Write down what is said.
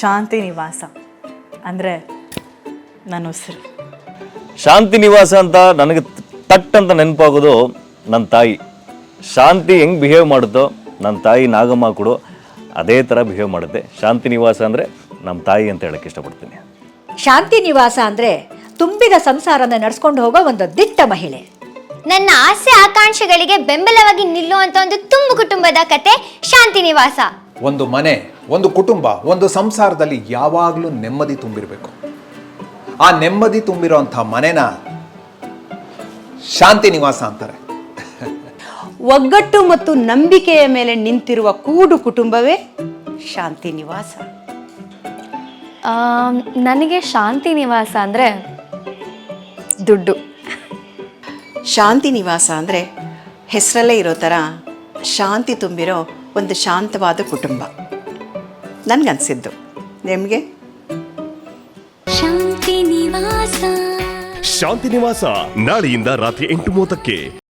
ಶಾಂತಿ ನಿವಾಸ ಅಂದರೆ ನನ್ನ ಉಸಿರು. ಶಾಂತಿ ನಿವಾಸ ಅಂತ ನನಗೆ ತಟ್ ಅಂತ ನೆನಪಾಗೋದು ನನ್ನ ತಾಯಿ. ಶಾಂತಿ ಹೆಂಗೆ ಬಿಹೇವ್ ಮಾಡುತ್ತೋ ನನ್ನ ತಾಯಿ ನಾಗಮ್ಮ ಕೂಡ ಅದೇ ಥರ ಬಿಹೇವ್ ಮಾಡುತ್ತೆ. ಶಾಂತಿ ನಿವಾಸ ಅಂದರೆ ನಮ್ಮ ತಾಯಿ ಅಂತ ಹೇಳಕ್ಕೆ ಇಷ್ಟಪಡ್ತೀನಿ. ಶಾಂತಿ ನಿವಾಸ ಅಂದ್ರೆ ತುಂಬಿದ ಸಂಸಾರನ ನಡೆಸ್ಕೊಂಡು ಹೋಗೋ ಒಂದು ದಿಟ್ಟ ಮಹಿಳೆ. ನನ್ನ ಆಸೆ ಆಕಾಂಕ್ಷೆಗಳಿಗೆ ಬೆಂಬಲವಾಗಿ ನಿಲ್ಲುವಂತ ಒಂದು ತುಂಬು ಕುಟುಂಬದ ಕತೆ ಶಾಂತಿ ನಿವಾಸ. ಒಂದು ಮನೆ. ಒಂದು ಕುಟುಂಬ ಒಂದು ಸಂಸಾರದಲ್ಲಿ ಯಾವಾಗಲೂ ನೆಮ್ಮದಿ ತುಂಬಿರಬೇಕು. ಆ ನೆಮ್ಮದಿ ತುಂಬಿರುವಂತಹ ಮನೆನ ಶಾಂತಿ ನಿವಾಸ ಅಂತಾರೆ. ಒಗ್ಗಟ್ಟು ಮತ್ತು ನಂಬಿಕೆಯ ಮೇಲೆ ನಿಂತಿರುವ ಕೂಡು ಕುಟುಂಬವೇ ಶಾಂತಿ ನಿವಾಸ. ನನಗೆ ಶಾಂತಿ ನಿವಾಸ ಅಂದರೆ ದುಡ್ಡು. ಶಾಂತಿ ನಿವಾಸ ಅಂದರೆ ಹೆಸರಲ್ಲೇ ಇರೋ ಥರ ಶಾಂತಿ ತುಂಬಿರೋ ಒಂದು ಶಾಂತವಾದ ಕುಟುಂಬ. ನನಗನ್ಸಿದ್ದು. ನಿಮಗೆ? ಶಾಂತಿ ನಿವಾಸ. ಶಾಂತಿ ನಿವಾಸ ನಾಳೆಯಿಂದ ರಾತ್ರಿ ಎಂಟು ಮೂವತ್ತಕ್ಕೆ.